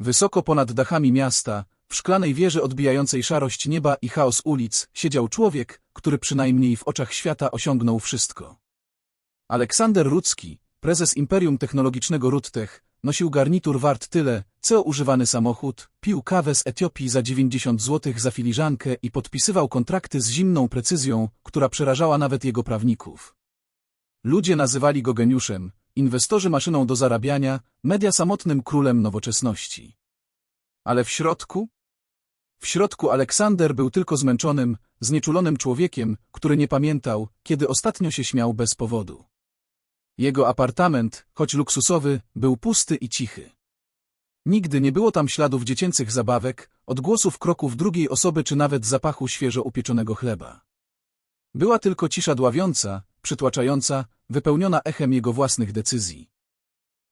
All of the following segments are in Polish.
Wysoko ponad dachami miasta, w szklanej wieży odbijającej szarość nieba i chaos ulic, siedział człowiek, który przynajmniej w oczach świata osiągnął wszystko. Aleksander Rudzki, prezes Imperium Technologicznego Rudtech, nosił garnitur wart tyle, co używany samochód, pił kawę z Etiopii za 90 zł za filiżankę i podpisywał kontrakty z zimną precyzją, która przerażała nawet jego prawników. Ludzie nazywali go geniuszem, inwestorzy maszyną do zarabiania, media samotnym królem nowoczesności. Ale w środku? W środku Aleksander był tylko zmęczonym, znieczulonym człowiekiem, który nie pamiętał, kiedy ostatnio się śmiał bez powodu. Jego apartament, choć luksusowy, był pusty i cichy. Nigdy nie było tam śladów dziecięcych zabawek, odgłosów kroków drugiej osoby czy nawet zapachu świeżo upieczonego chleba. Była tylko cisza dławiąca, przytłaczająca, wypełniona echem jego własnych decyzji.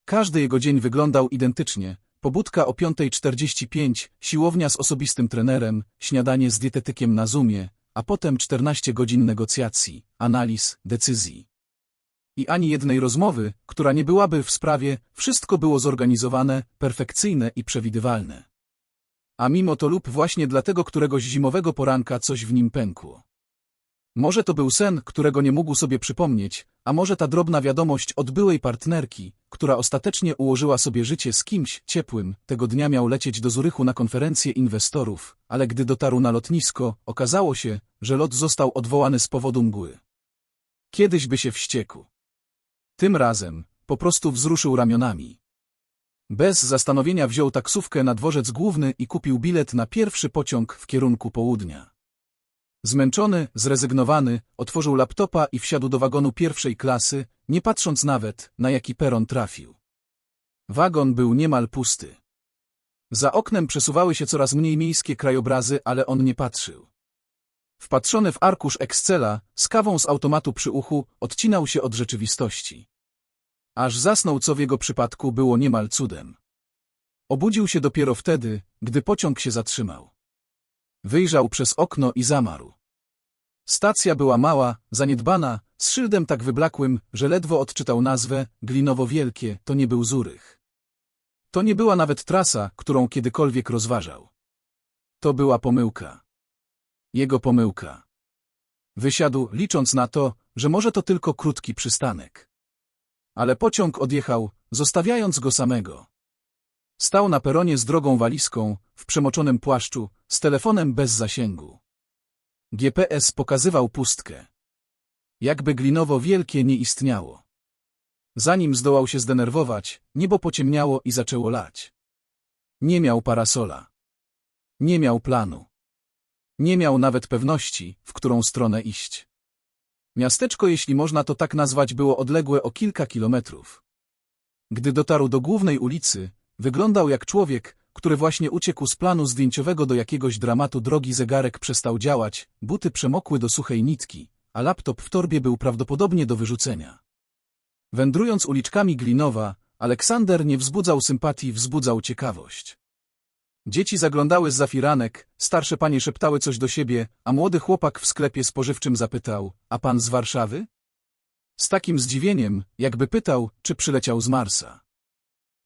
Każdy jego dzień wyglądał identycznie. Pobudka o 5.45, siłownia z osobistym trenerem, śniadanie z dietetykiem na Zoomie, a potem 14 godzin negocjacji, analiz, decyzji. I ani jednej rozmowy, która nie byłaby w sprawie, wszystko było zorganizowane, perfekcyjne i przewidywalne. A mimo to lub właśnie dlatego któregoś zimowego poranka coś w nim pękło. Może to był sen, którego nie mógł sobie przypomnieć, a może ta drobna wiadomość od byłej partnerki, która ostatecznie ułożyła sobie życie z kimś ciepłym, tego dnia miał lecieć do Zurychu na konferencję inwestorów, ale gdy dotarł na lotnisko, okazało się, że lot został odwołany z powodu mgły. Kiedyś by się wściekł. Tym razem po prostu wzruszył ramionami. Bez zastanowienia wziął taksówkę na dworzec główny i kupił bilet na pierwszy pociąg w kierunku południa. Zmęczony, zrezygnowany, otworzył laptopa i wsiadł do wagonu pierwszej klasy, nie patrząc nawet, na jaki peron trafił. Wagon był niemal pusty. Za oknem przesuwały się coraz mniej miejskie krajobrazy, ale on nie patrzył. Wpatrzony w arkusz Excela, z kawą z automatu przy uchu, odcinał się od rzeczywistości. Aż zasnął, co w jego przypadku było niemal cudem. Obudził się dopiero wtedy, gdy pociąg się zatrzymał. Wyjrzał przez okno i zamarł. Stacja była mała, zaniedbana, z szyldem tak wyblakłym, że ledwo odczytał nazwę, Glinowo Wielkie, to nie był Zurych. To nie była nawet trasa, którą kiedykolwiek rozważał. To była pomyłka. Jego pomyłka. Wysiadł, licząc na to, że może to tylko krótki przystanek. Ale pociąg odjechał, zostawiając go samego. Stał na peronie z drogą walizką, w przemoczonym płaszczu, z telefonem bez zasięgu. GPS pokazywał pustkę. Jakby glinowo wielkie nie istniało. Zanim zdołał się zdenerwować, niebo pociemniało i zaczęło lać. Nie miał parasola. Nie miał planu. Nie miał nawet pewności, w którą stronę iść. Miasteczko, jeśli można to tak nazwać, było odległe o kilka kilometrów. Gdy dotarł do głównej ulicy, wyglądał jak człowiek, który właśnie uciekł z planu zdjęciowego do jakiegoś dramatu drogi zegarek przestał działać, buty przemokły do suchej nitki, a laptop w torbie był prawdopodobnie do wyrzucenia. Wędrując uliczkami Glinowa, Aleksander nie wzbudzał sympatii, wzbudzał ciekawość. Dzieci zaglądały z zafiranek, starsze panie szeptały coś do siebie, a młody chłopak w sklepie spożywczym zapytał, a pan z Warszawy? Z takim zdziwieniem, jakby pytał, czy przyleciał z Marsa.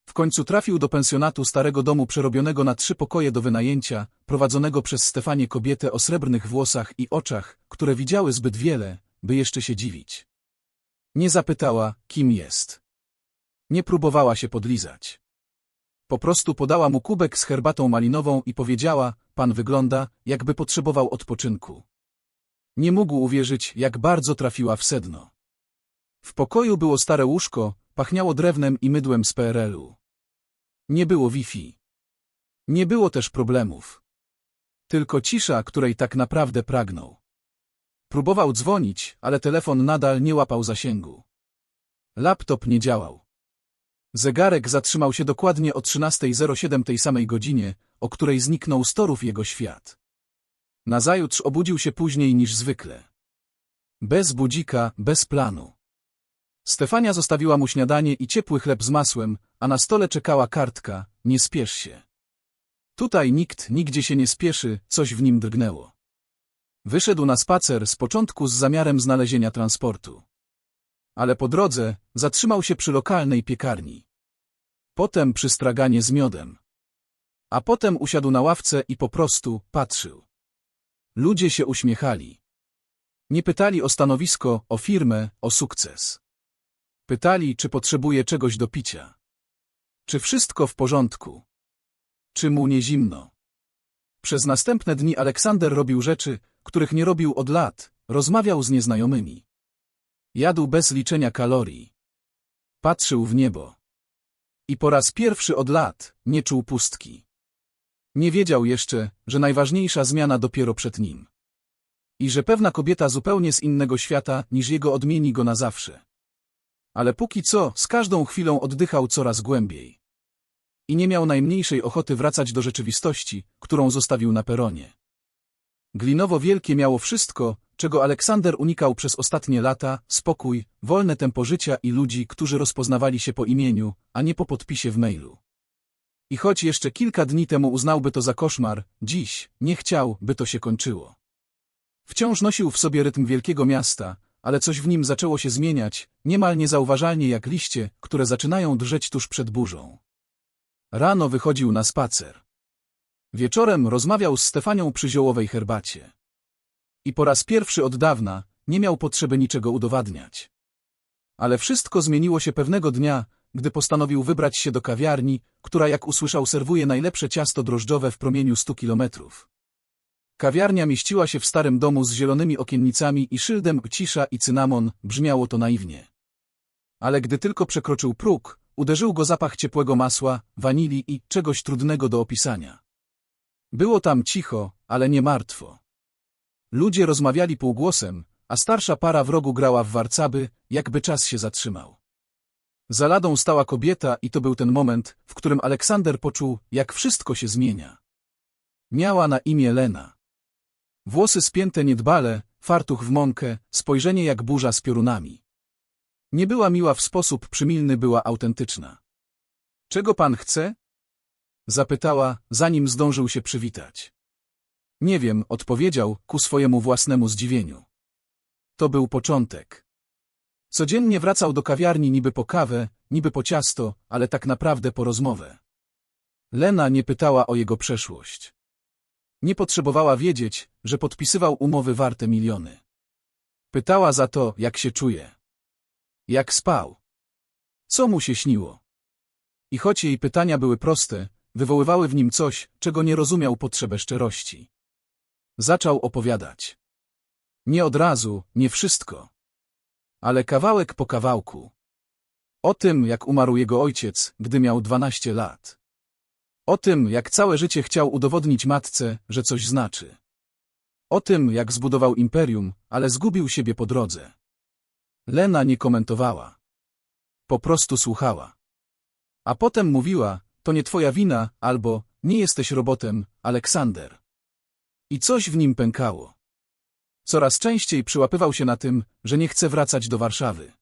W końcu trafił do pensjonatu starego domu przerobionego na trzy pokoje do wynajęcia, prowadzonego przez Stefanię kobietę o srebrnych włosach i oczach, które widziały zbyt wiele, by jeszcze się dziwić. Nie zapytała, kim jest. Nie próbowała się podlizać. Po prostu podała mu kubek z herbatą malinową i powiedziała, pan wygląda, jakby potrzebował odpoczynku. Nie mógł uwierzyć, jak bardzo trafiła w sedno. W pokoju było stare łóżko, pachniało drewnem i mydłem z PRL-u. Nie było Wi-Fi. Nie było też problemów. Tylko cisza, której tak naprawdę pragnął. Próbował dzwonić, ale telefon nadal nie łapał zasięgu. Laptop nie działał. Zegarek zatrzymał się dokładnie o 13.07 tej samej godzinie, o której zniknął z torów jego świat. Nazajutrz obudził się później niż zwykle. Bez budzika, bez planu. Stefania zostawiła mu śniadanie i ciepły chleb z masłem, a na stole czekała kartka, nie spiesz się. Tutaj nikt nigdzie się nie spieszy, coś w nim drgnęło. Wyszedł na spacer z początku z zamiarem znalezienia transportu. Ale po drodze zatrzymał się przy lokalnej piekarni. Potem przy straganie z miodem. A potem usiadł na ławce i po prostu patrzył. Ludzie się uśmiechali. Nie pytali o stanowisko, o firmę, o sukces. Pytali, czy potrzebuje czegoś do picia. Czy wszystko w porządku? Czy mu nie zimno? Przez następne dni Aleksander robił rzeczy, których nie robił od lat, rozmawiał z nieznajomymi. Jadł bez liczenia kalorii. Patrzył w niebo. I po raz pierwszy od lat nie czuł pustki. Nie wiedział jeszcze, że najważniejsza zmiana dopiero przed nim. I że pewna kobieta zupełnie z innego świata niż jego odmieni go na zawsze. Ale póki co, z każdą chwilą oddychał coraz głębiej. I nie miał najmniejszej ochoty wracać do rzeczywistości, którą zostawił na peronie. Glinowo wielkie miało wszystko, czego Aleksander unikał przez ostatnie lata, spokój, wolne tempo życia i ludzi, którzy rozpoznawali się po imieniu, a nie po podpisie w mailu. I choć jeszcze kilka dni temu uznałby to za koszmar, dziś nie chciał, by to się kończyło. Wciąż nosił w sobie rytm wielkiego miasta, ale coś w nim zaczęło się zmieniać, niemal niezauważalnie jak liście, które zaczynają drżeć tuż przed burzą. Rano wychodził na spacer. Wieczorem rozmawiał z Stefanią przy ziołowej herbacie. I po raz pierwszy od dawna nie miał potrzeby niczego udowadniać. Ale wszystko zmieniło się pewnego dnia, gdy postanowił wybrać się do kawiarni, która jak usłyszał serwuje najlepsze ciasto drożdżowe w promieniu stu kilometrów. Kawiarnia mieściła się w starym domu z zielonymi okiennicami i szyldem cisza i cynamon, brzmiało to naiwnie. Ale gdy tylko przekroczył próg, uderzył go zapach ciepłego masła, wanilii i czegoś trudnego do opisania. Było tam cicho, ale nie martwo. Ludzie rozmawiali półgłosem, a starsza para w rogu grała w warcaby, jakby czas się zatrzymał. Za ladą stała kobieta i to był ten moment, w którym Aleksander poczuł, jak wszystko się zmienia. Miała na imię Lena. Włosy spięte niedbale, fartuch w mąkę, spojrzenie jak burza z piorunami. Nie była miła w sposób przymilny, była autentyczna. Czego pan chce? Zapytała, zanim zdążył się przywitać. Nie wiem, odpowiedział, ku swojemu własnemu zdziwieniu. To był początek. Codziennie wracał do kawiarni niby po kawę, niby po ciasto, ale tak naprawdę po rozmowę. Lena nie pytała o jego przeszłość. Nie potrzebowała wiedzieć, że podpisywał umowy warte miliony. Pytała za to, jak się czuje. Jak spał. Co mu się śniło. I choć jej pytania były proste, wywoływały w nim coś, czego nie rozumiał potrzebę szczerości. Zaczął opowiadać. Nie od razu, nie wszystko. Ale kawałek po kawałku. O tym, jak umarł jego ojciec, gdy miał dwanaście lat. O tym, jak całe życie chciał udowodnić matce, że coś znaczy. O tym, jak zbudował imperium, ale zgubił siebie po drodze. Lena nie komentowała. Po prostu słuchała. A potem mówiła, to nie twoja wina, albo nie jesteś robotem, Aleksander. I coś w nim pękało. Coraz częściej przyłapywał się na tym, że nie chce wracać do Warszawy.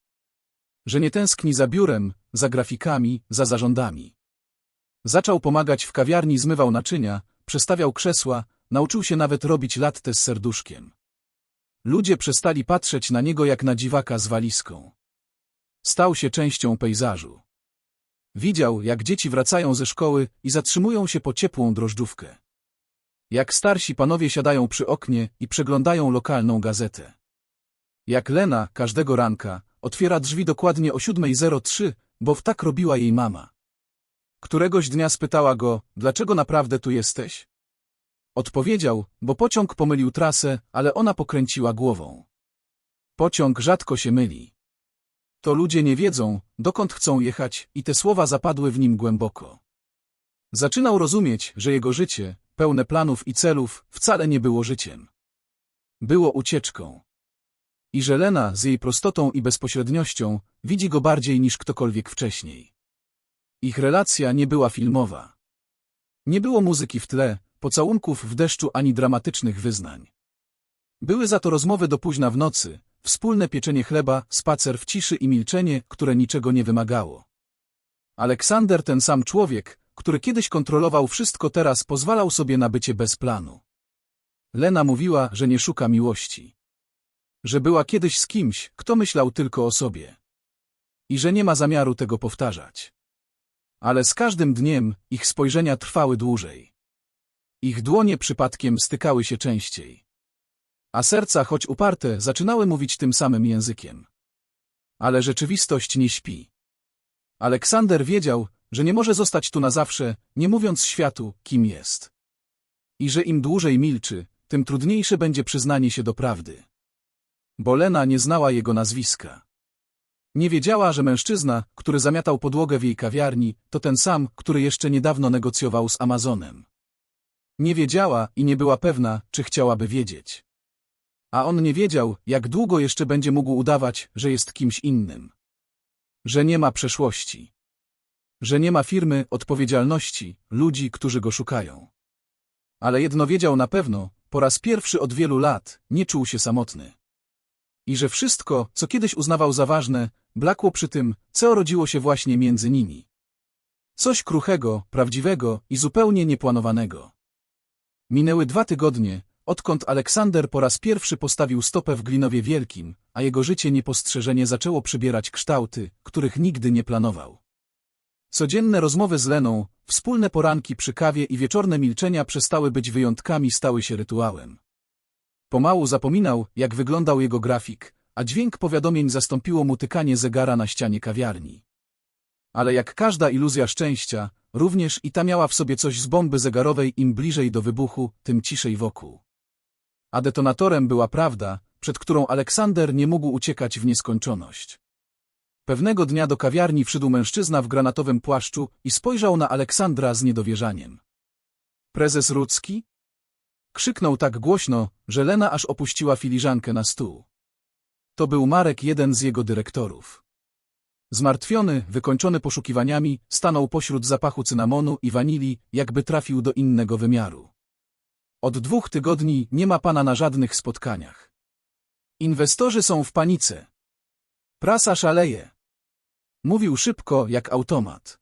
Że nie tęskni za biurem, za grafikami, za zarządami. Zaczął pomagać w kawiarni, zmywał naczynia, przestawiał krzesła, nauczył się nawet robić latte z serduszkiem. Ludzie przestali patrzeć na niego jak na dziwaka z walizką. Stał się częścią pejzażu. Widział, jak dzieci wracają ze szkoły i zatrzymują się po ciepłą drożdżówkę. Jak starsi panowie siadają przy oknie i przeglądają lokalną gazetę. Jak Lena, każdego ranka, otwiera drzwi dokładnie o 7.03, bo w tak robiła jej mama. Któregoś dnia spytała go, dlaczego naprawdę tu jesteś? Odpowiedział, bo pociąg pomylił trasę, ale ona pokręciła głową. Pociąg rzadko się myli. To ludzie nie wiedzą, dokąd chcą jechać i te słowa zapadły w nim głęboko. Zaczynał rozumieć, że jego życie, pełne planów i celów, wcale nie było życiem. Było ucieczką. I że Lena z jej prostotą i bezpośredniością widzi go bardziej niż ktokolwiek wcześniej. Ich relacja nie była filmowa. Nie było muzyki w tle, pocałunków w deszczu ani dramatycznych wyznań. Były za to rozmowy do późna w nocy, wspólne pieczenie chleba, spacer w ciszy i milczenie, które niczego nie wymagało. Aleksander ten sam człowiek, który kiedyś kontrolował wszystko teraz pozwalał sobie na bycie bez planu. Lena mówiła, że nie szuka miłości. Że była kiedyś z kimś, kto myślał tylko o sobie. I że nie ma zamiaru tego powtarzać. Ale z każdym dniem ich spojrzenia trwały dłużej. Ich dłonie przypadkiem stykały się częściej. A serca, choć uparte, zaczynały mówić tym samym językiem. Ale rzeczywistość nie śpi. Aleksander wiedział, że nie może zostać tu na zawsze, nie mówiąc światu, kim jest. I że im dłużej milczy, tym trudniejsze będzie przyznanie się do prawdy. Bo Lena nie znała jego nazwiska. Nie wiedziała, że mężczyzna, który zamiatał podłogę w jej kawiarni, to ten sam, który jeszcze niedawno negocjował z Amazonem. Nie wiedziała i nie była pewna, czy chciałaby wiedzieć. A on nie wiedział, jak długo jeszcze będzie mógł udawać, że jest kimś innym. Że nie ma przeszłości. Że nie ma firmy, odpowiedzialności, ludzi, którzy go szukają. Ale jedno wiedział na pewno, po raz pierwszy od wielu lat nie czuł się samotny. I że wszystko, co kiedyś uznawał za ważne, blakło przy tym, co rodziło się właśnie między nimi. Coś kruchego, prawdziwego i zupełnie nieplanowanego. Minęły dwa tygodnie, odkąd Aleksander po raz pierwszy postawił stopę w Glinowie Wielkim, a jego życie niepostrzeżenie zaczęło przybierać kształty, których nigdy nie planował. Codzienne rozmowy z Leną, wspólne poranki przy kawie i wieczorne milczenia przestały być wyjątkami, stały się rytuałem. Pomału zapominał, jak wyglądał jego grafik, a dźwięk powiadomień zastąpiło mu tykanie zegara na ścianie kawiarni. Ale jak każda iluzja szczęścia, również i ta miała w sobie coś z bomby zegarowej im bliżej do wybuchu, tym ciszej wokół. A detonatorem była prawda, przed którą Aleksander nie mógł uciekać w nieskończoność. Pewnego dnia do kawiarni wszedł mężczyzna w granatowym płaszczu i spojrzał na Aleksandra z niedowierzaniem. Prezes Rudzki? Krzyknął tak głośno, że Lena aż opuściła filiżankę na stół. To był Marek, jeden z jego dyrektorów. Zmartwiony, wykończony poszukiwaniami, stanął pośród zapachu cynamonu i wanilii, jakby trafił do innego wymiaru. Od dwóch tygodni nie ma pana na żadnych spotkaniach. Inwestorzy są w panice. Prasa szaleje. Mówił szybko, jak automat.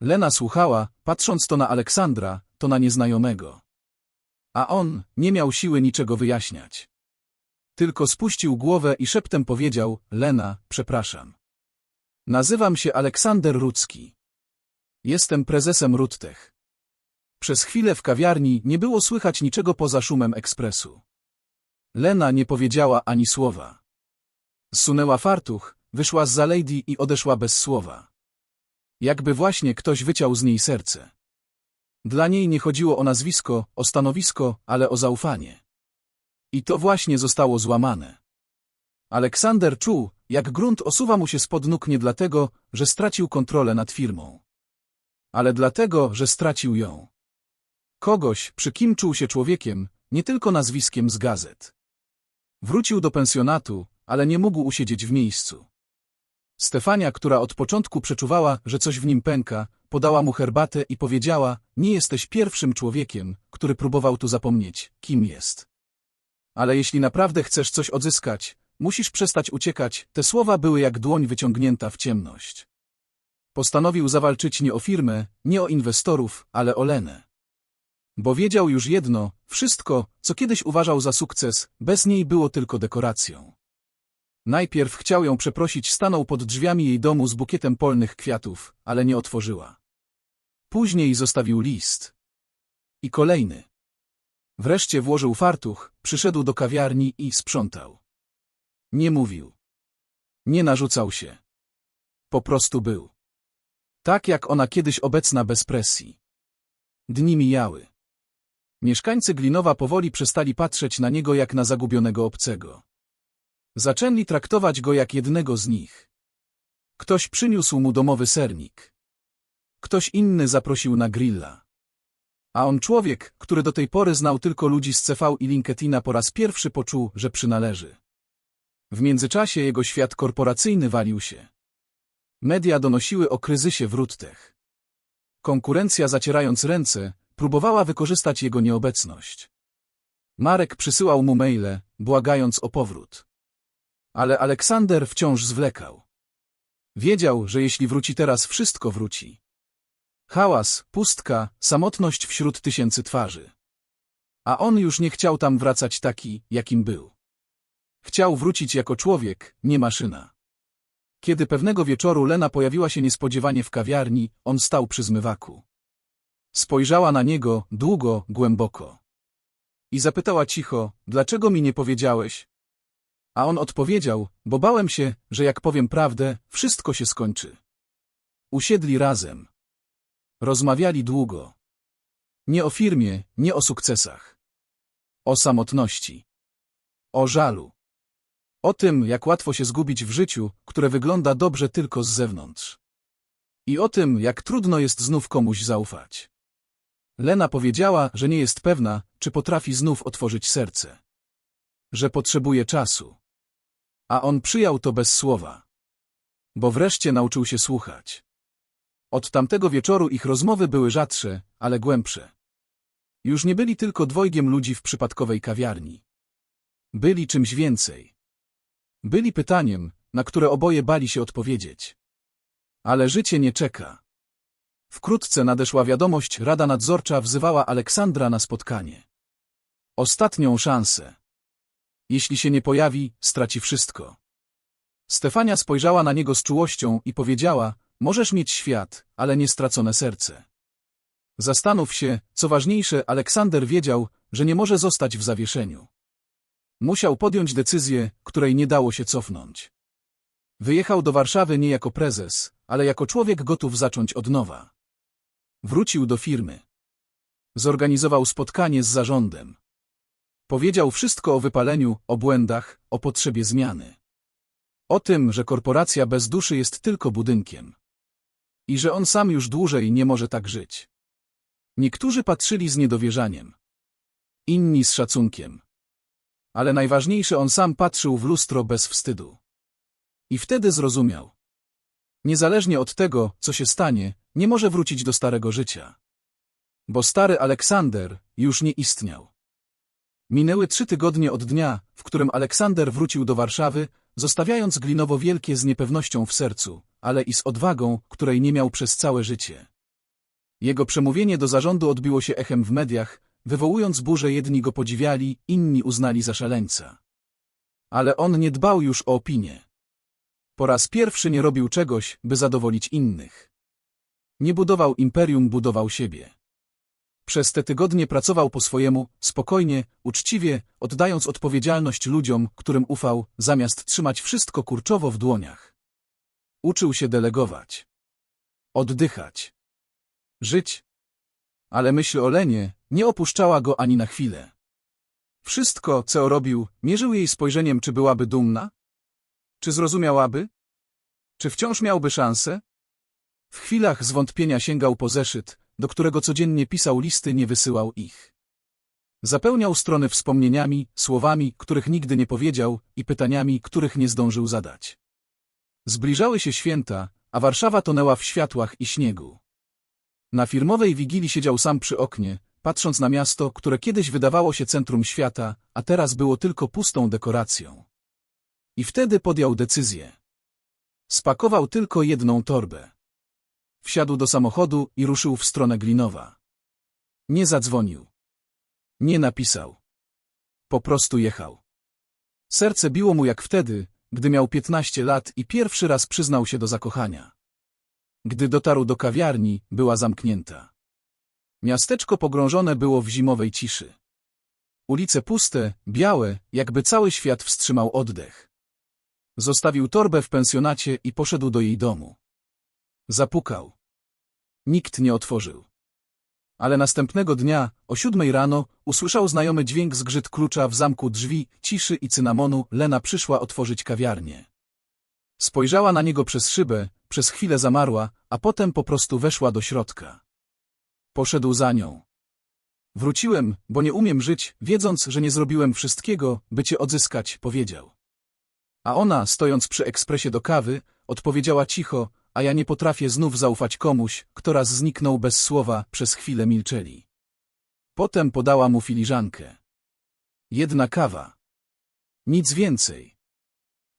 Lena słuchała, patrząc to na Aleksandra, to na nieznajomego. A on nie miał siły niczego wyjaśniać. Tylko spuścił głowę i szeptem powiedział, Lena, przepraszam. Nazywam się Aleksander Rudzki. Jestem prezesem Ruttech. Przez chwilę w kawiarni nie było słychać niczego poza szumem ekspresu. Lena nie powiedziała ani słowa. Zsunęła fartuch, wyszła z za lady i odeszła bez słowa. Jakby właśnie ktoś wyciął z niej serce. Dla niej nie chodziło o nazwisko, o stanowisko, ale o zaufanie. I to właśnie zostało złamane. Aleksander czuł, jak grunt osuwa mu się spod nóg nie dlatego, że stracił kontrolę nad firmą. Ale dlatego, że stracił ją. Kogoś, przy kim czuł się człowiekiem, nie tylko nazwiskiem z gazet. Wrócił do pensjonatu, ale nie mógł usiedzieć w miejscu. Stefania, która od początku przeczuwała, że coś w nim pęka, podała mu herbatę i powiedziała, nie jesteś pierwszym człowiekiem, który próbował tu zapomnieć, kim jest. Ale jeśli naprawdę chcesz coś odzyskać, musisz przestać uciekać, te słowa były jak dłoń wyciągnięta w ciemność. Postanowił zawalczyć nie o firmę, nie o inwestorów, ale o Lenę. Bo wiedział już jedno, wszystko, co kiedyś uważał za sukces, bez niej było tylko dekoracją. Najpierw chciał ją przeprosić, stanął pod drzwiami jej domu z bukietem polnych kwiatów, ale nie otworzyła. Później zostawił list. I kolejny. Wreszcie włożył fartuch, przyszedł do kawiarni i sprzątał. Nie mówił. Nie narzucał się. Po prostu był. Tak jak ona kiedyś obecna bez presji. Dni mijały. Mieszkańcy Glinowa powoli przestali patrzeć na niego jak na zagubionego obcego. Zaczęli traktować go jak jednego z nich. Ktoś przyniósł mu domowy sernik. Ktoś inny zaprosił na grilla. A on człowiek, który do tej pory znał tylko ludzi z CV i LinkedIna po raz pierwszy poczuł, że przynależy. W międzyczasie jego świat korporacyjny walił się. Media donosiły o kryzysie w Ruttech. Konkurencja zacierając ręce, próbowała wykorzystać jego nieobecność. Marek przysyłał mu maile, błagając o powrót. Ale Aleksander wciąż zwlekał. Wiedział, że jeśli wróci teraz, wszystko wróci. Hałas, pustka, samotność wśród tysięcy twarzy. A on już nie chciał tam wracać taki, jakim był. Chciał wrócić jako człowiek, nie maszyna. Kiedy pewnego wieczoru Lena pojawiła się niespodziewanie w kawiarni, on stał przy zmywaku. Spojrzała na niego długo, głęboko. I zapytała cicho, dlaczego mi nie powiedziałeś? A on odpowiedział, bo bałem się, że jak powiem prawdę, wszystko się skończy. Usiedli razem. Rozmawiali długo. Nie o firmie, nie o sukcesach. O samotności. O żalu. O tym, jak łatwo się zgubić w życiu, które wygląda dobrze tylko z zewnątrz. I o tym, jak trudno jest znów komuś zaufać. Lena powiedziała, że nie jest pewna, czy potrafi znów otworzyć serce. Że potrzebuje czasu. A on przyjął to bez słowa. Bo wreszcie nauczył się słuchać. Od tamtego wieczoru ich rozmowy były rzadsze, ale głębsze. Już nie byli tylko dwojgiem ludzi w przypadkowej kawiarni. Byli czymś więcej. Byli pytaniem, na które oboje bali się odpowiedzieć. Ale życie nie czeka. Wkrótce nadeszła wiadomość, Rada Nadzorcza wzywała Aleksandra na spotkanie. Ostatnią szansę. Jeśli się nie pojawi, straci wszystko. Stefania spojrzała na niego z czułością i powiedziała, możesz mieć świat, ale nie stracone serce. Zastanów się, co ważniejsze, Aleksander wiedział, że nie może zostać w zawieszeniu. Musiał podjąć decyzję, której nie dało się cofnąć. Wyjechał do Warszawy nie jako prezes, ale jako człowiek gotów zacząć od nowa. Wrócił do firmy. Zorganizował spotkanie z zarządem. Powiedział wszystko o wypaleniu, o błędach, o potrzebie zmiany. O tym, że korporacja bez duszy jest tylko budynkiem. I że on sam już dłużej nie może tak żyć. Niektórzy patrzyli z niedowierzaniem. Inni z szacunkiem. Ale najważniejsze on sam patrzył w lustro bez wstydu. I wtedy zrozumiał. Niezależnie od tego, co się stanie, nie może wrócić do starego życia. Bo stary Aleksander już nie istniał. Minęły trzy tygodnie od dnia, w którym Aleksander wrócił do Warszawy, zostawiając Glinowo wielkie z niepewnością w sercu, ale i z odwagą, której nie miał przez całe życie. Jego przemówienie do zarządu odbiło się echem w mediach, wywołując burzę jedni go podziwiali, inni uznali za szaleńca. Ale on nie dbał już o opinię. Po raz pierwszy nie robił czegoś, by zadowolić innych. Nie budował imperium, budował siebie. Przez te tygodnie pracował po swojemu, spokojnie, uczciwie, oddając odpowiedzialność ludziom, którym ufał, zamiast trzymać wszystko kurczowo w dłoniach. Uczył się delegować. Oddychać. Żyć. Ale myśl o Lenie nie opuszczała go ani na chwilę. Wszystko, co robił, mierzył jej spojrzeniem, czy byłaby dumna? Czy zrozumiałaby? Czy wciąż miałby szansę? W chwilach zwątpienia sięgał po zeszyt, do którego codziennie pisał listy, nie wysyłał ich. Zapełniał strony wspomnieniami, słowami, których nigdy nie powiedział i pytaniami, których nie zdążył zadać. Zbliżały się święta, a Warszawa tonęła w światłach i śniegu. Na firmowej wigilii siedział sam przy oknie, patrząc na miasto, które kiedyś wydawało się centrum świata, a teraz było tylko pustą dekoracją. I wtedy podjął decyzję. Spakował tylko jedną torbę. Wsiadł do samochodu i ruszył w stronę Glinowa. Nie zadzwonił. Nie napisał. Po prostu jechał. Serce biło mu jak wtedy, gdy miał piętnaście lat i pierwszy raz przyznał się do zakochania. Gdy dotarł do kawiarni, była zamknięta. Miasteczko pogrążone było w zimowej ciszy. Ulice puste, białe, jakby cały świat wstrzymał oddech. Zostawił torbę w pensjonacie i poszedł do jej domu. Zapukał. Nikt nie otworzył. Ale następnego dnia, o siódmej rano, usłyszał znajomy dźwięk zgrzyt klucza w zamku drzwi, ciszy i cynamonu, Lena przyszła otworzyć kawiarnię. Spojrzała na niego przez szybę, przez chwilę zamarła, a potem po prostu weszła do środka. Poszedł za nią. Wróciłem, bo nie umiem żyć, wiedząc, że nie zrobiłem wszystkiego, by cię odzyskać, powiedział. A ona, stojąc przy ekspresie do kawy, odpowiedziała cicho, a ja nie potrafię znów zaufać komuś, kto raz zniknął bez słowa, przez chwilę milczeli. Potem podała mu filiżankę. Jedna kawa. Nic więcej.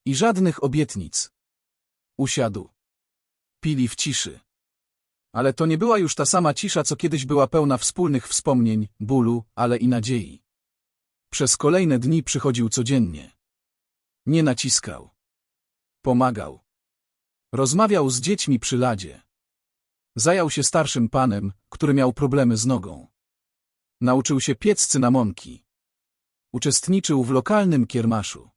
I żadnych obietnic. Usiadł. Pili w ciszy. Ale to nie była już ta sama cisza, co kiedyś była pełna wspólnych wspomnień, bólu, ale i nadziei. Przez kolejne dni przychodził codziennie. Nie naciskał. Pomagał. Rozmawiał z dziećmi przy ladzie. Zajął się starszym panem, który miał problemy z nogą. Nauczył się piec cynamonki. Uczestniczył w lokalnym kiermaszu.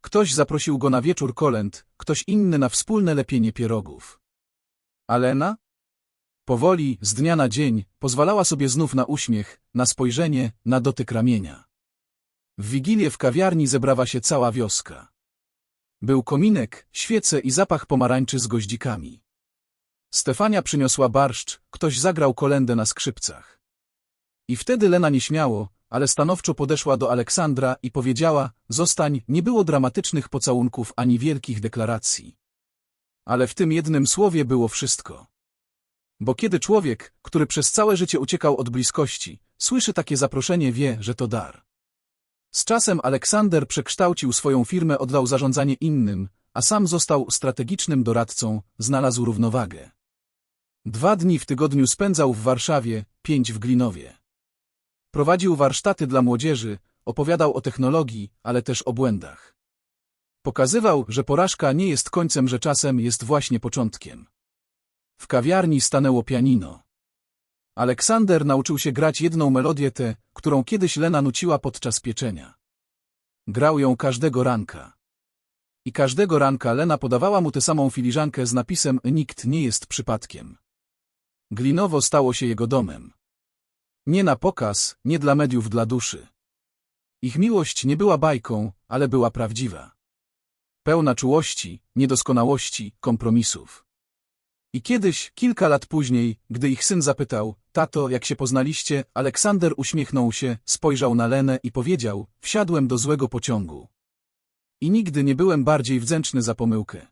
Ktoś zaprosił go na wieczór kolęd, ktoś inny na wspólne lepienie pierogów. A Lena? Powoli, z dnia na dzień, pozwalała sobie znów na uśmiech, na spojrzenie, na dotyk ramienia. W Wigilię w kawiarni zebrała się cała wioska. Był kominek, świece i zapach pomarańczy z goździkami. Stefania przyniosła barszcz, ktoś zagrał kolendę na skrzypcach. I wtedy Lena nieśmiało, ale stanowczo podeszła do Aleksandra i powiedziała, zostań, nie było dramatycznych pocałunków ani wielkich deklaracji. Ale w tym jednym słowie było wszystko. Bo kiedy człowiek, który przez całe życie uciekał od bliskości, słyszy takie zaproszenie, wie, że to dar. Z czasem Aleksander przekształcił swoją firmę, oddał zarządzanie innym, a sam został strategicznym doradcą, znalazł równowagę. Dwa dni w tygodniu spędzał w Warszawie, pięć w Glinowie. Prowadził warsztaty dla młodzieży, opowiadał o technologii, ale też o błędach. Pokazywał, że porażka nie jest końcem, że czasem jest właśnie początkiem. W kawiarni stanęło pianino. Aleksander nauczył się grać jedną melodię tę, którą kiedyś Lena nuciła podczas pieczenia. Grał ją każdego ranka. I każdego ranka Lena podawała mu tę samą filiżankę z napisem Nikt nie jest przypadkiem. Glinowo stało się jego domem. Nie na pokaz, nie dla mediów, dla duszy. Ich miłość nie była bajką, ale była prawdziwa. Pełna czułości, niedoskonałości, kompromisów. I kiedyś, kilka lat później, gdy ich syn zapytał, tato, jak się poznaliście, Aleksander uśmiechnął się, spojrzał na Lenę i powiedział, wsiadłem do złego pociągu. I nigdy nie byłem bardziej wdzięczny za pomyłkę.